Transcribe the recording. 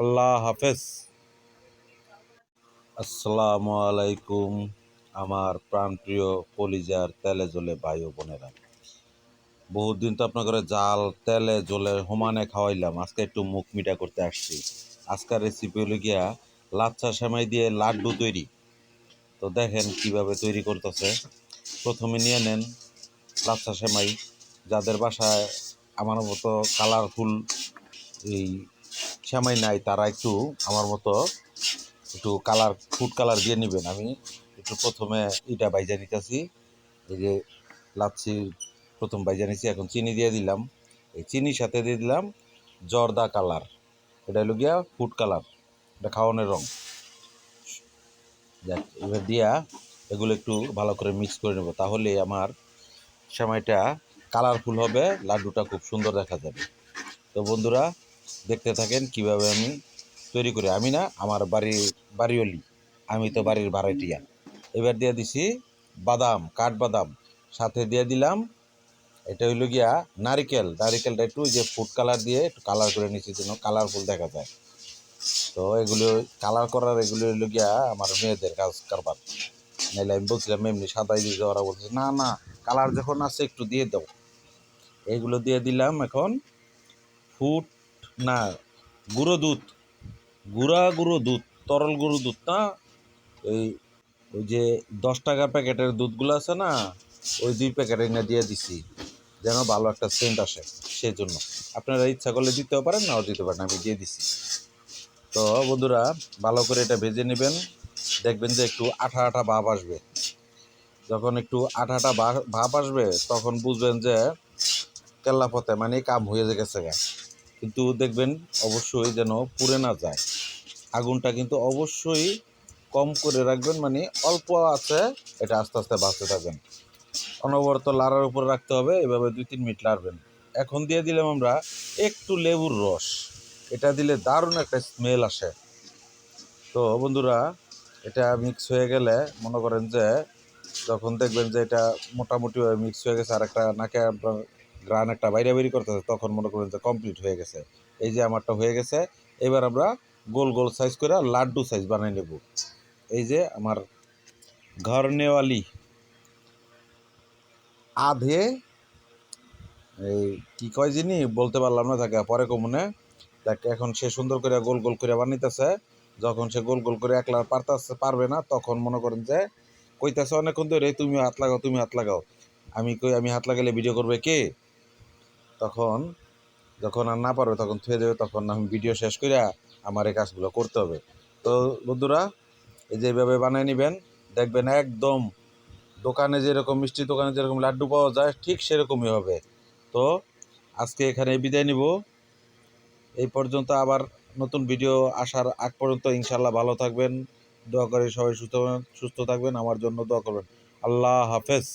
আল্লাহ হাফেজ। আসসালামু আলাইকুম আমার প্রাণপ্রিয় কলিজার তেলে জলে ভাই ও বোনেরা। বহুদিন তো আপনার জাল, তেলে জলে সমানে খাওয়াইলাম, আজকে একটু মুখ মিটা করতে আসছি। আজকের রেসিপি হলো গিয়া লাচ্ছা সেমাই দিয়ে লাড্ডু তৈরি। তো দেখেন কীভাবে তৈরি করতেছে। প্রথমে নিয়ে নেন লাচ্ছা সেমাই। যাদের বাসায় আমার মতো কালারফুল এই সেমাই নাই, তারা একটু আমার মতো একটু কালার ফুড কালার দিয়ে নেবেন। আমি একটু প্রথমে এটা বাইজা নিতেছি, এই যে লাচ্ছি প্রথম বাইজা নিছি, এখন চিনি দিয়ে দিলাম। এই চিনির সাথে দিয়ে দিলাম জর্দা কালার এটা হলো গিয়া ফুড কালার এটা খাওয়ানোর রং। যাক, এবার দিয়া এগুলো একটু ভালো করে মিক্স করে নেব, তাহলে আমার সেমাইটা কালারফুল হবে, লাড্ডুটা খুব সুন্দর দেখা যাবে। তো বন্ধুরা দেখতে থাকেন কীভাবে আমি তৈরি করি। আমি না, আমার বাড়ির বাড়িওলি আমি তো বাড়ির ভাড়াটিয়া। এবার দিয়ে দিছি বাদাম, কাঠবাদাম। সাথে দিয়ে দিলাম, এটা হইল গিয়া নারিকেল। নারিকেলটা একটু যে ফুড কালার দিয়ে একটু কালার করে নিচ্ছি যেন কালারফুল দেখা যায়। তো এগুলো কালার করার এগুলো হইল গিয়া আমার মেয়েদের কাজ কারবার। নাইলে আমি বলছিলাম, এমনি সাদাই দিয়ে ওরা বলছে, না না, কালার যখন আছে একটু দিয়ে দাও। এগুলো দিয়ে দিলাম এখন ফুড না, গুঁড়ো দুধ। গুঁড়া গুঁড়ো দুধ, তরল গুঁড়ো দুধ না? এই, ওই যে দশ টাকা প্যাকেটের দুধগুলো আছে না, ওই দুই প্যাকেট এনে দিয়ে দিছি, যেন ভালো একটা সেন্ট আসে সেই জন্য আপনারা ইচ্ছা করলে দিতেও পারেন, নাও দিতে পারেন, আমি দিয়ে দিছি। তো বন্ধুরা, ভালো করে এটা ভেজে নেবেন। দেখবেন যে একটু আঠা আঠা ভাব আসবে। যখন একটু আঠা আঠা ভাব আসবে, তখন বুঝবেন যে কেল্লা পথে মানে কাম হয়ে গেছে গা। কিন্তু দেখবেন অবশ্যই যেন পুড়ে না যায়। আগুনটা কিন্তু অবশ্যই কম করে রাখবেন মানে অল্প আছে, এটা আস্তে আস্তে বাঁচতে থাকবেন। অনবরত লাড়ার উপরে রাখতে হবে, এভাবে দুই তিন মিনিট লাড়বেন। এখন দিয়ে দিলাম আমরা একটু লেবুর রস। এটা দিলে দারুণ একটা স্মেল আসে। তো বন্ধুরা, এটা মিক্স হয়ে গেলে মনে করেন যে, যখন দেখবেন যে এটা মোটামুটিভাবে মিক্স হয়ে গেছে আর একটা নাকে আপনার গ্রান একটা বাইরে বেরি করতেছে, তখন মনে করেন যে কমপ্লিট হয়ে গেছে। এই যে আমারটা হয়ে গেছে, এবার আমরা গোল গোল সাইজ করে লাড্ডু সাইজ বানিয়ে নেব। এই যে আমার ঘর নেওয়ালি আধে, এই কি কয় যিনি বলতে পারলাম না তাকে, পরে কমনে দেখ, এখন সে সুন্দর করে গোল গোল করে বানাইতেছে। যখন সে গোল গোল করে একলা পারতেছে, পারবে না, তখন মনে করেন যে কইতাছে অনেকক্ষণ ধরে তুমি হাত লাগাও তুমি হাত লাগাও। আমি কই, আমি হাত লাগালে ভিডিও করবে কে? তখন যখন আর না পারবে তখন থুয়ে দেবে, তখন আমি ভিডিও শেষ করে আমার এই কাজগুলো করতে হবে। তো বন্ধুরা, এই যে এইভাবে বানিয়ে নেবেন, দেখবেন একদম দোকানে যেরকম মিষ্টি দোকানে যেরকম লাড্ডু পাওয়া যায়, ঠিক সেরকমই হবে। তো আজকে এখানে বিদায় নিব। এই পর্যন্ত আবার নতুন ভিডিও আসার আগ পর্যন্ত ইনশাল্লাহ ভালো থাকবেন। দোয়া করে সবাই সুস্থ সুস্থ থাকবেন, আমার জন্য দোয়া করবেন। আল্লাহ হাফেজ।